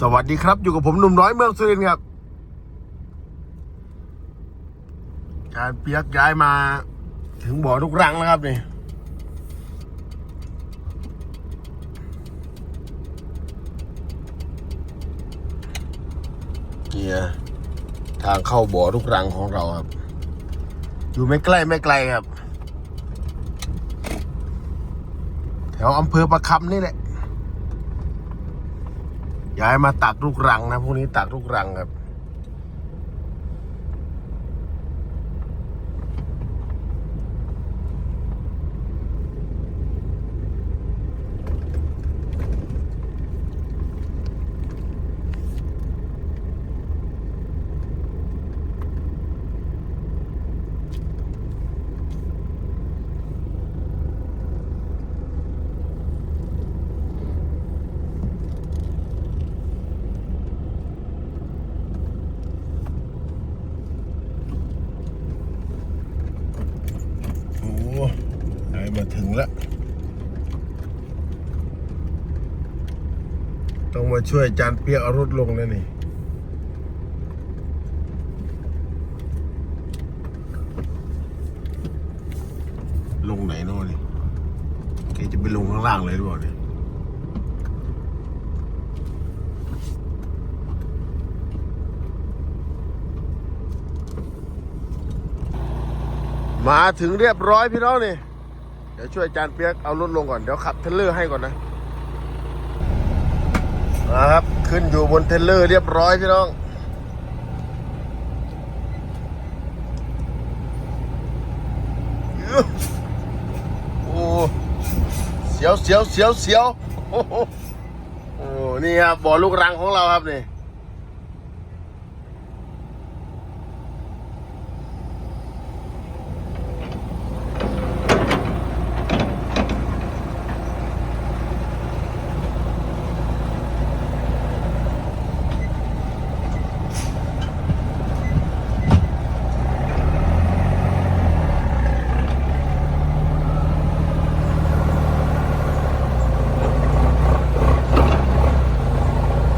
สวัสดีครับ อยู่กับผมหนุ่มน้อยเมืองสุรินทร์ครับการเปียกย้ายมา ถึงบ่อทุกรังแล้วครับนี่เนี่ยทางเข้าบ่อทุกรังของเราครับ อยู่ไม่ใกล้ไม่ไกลครับ แถวอำเภอประคำนี่แหละ ย้ายมาตักลูกรังนะพวกนี้ตักลูกรังครับ โอ้ย้ายมาถึง แล้วต้องมาช่วยจานเปียกเอารถลงแล้วนี่ลงไหนโน่นนี่แกจะไปลงข้างล่างเลยหรือเปล่าเนี่ยมาถึงเรียบร้อยพี่น้องนี่ ดี๋ยวช่วยจานเปียกเอารถลงก่อน เดี๋ยวขับเทเลอร์ให้ก่อนนะนะครับ ขึ้นอยู่บนเทเลอร์เรียบร้อยพี่น้อง โอ้เสียวเสียวเสียวเสียวโอ้โหโอ้นี่ครับบ่อลูกรังของเราครับนี่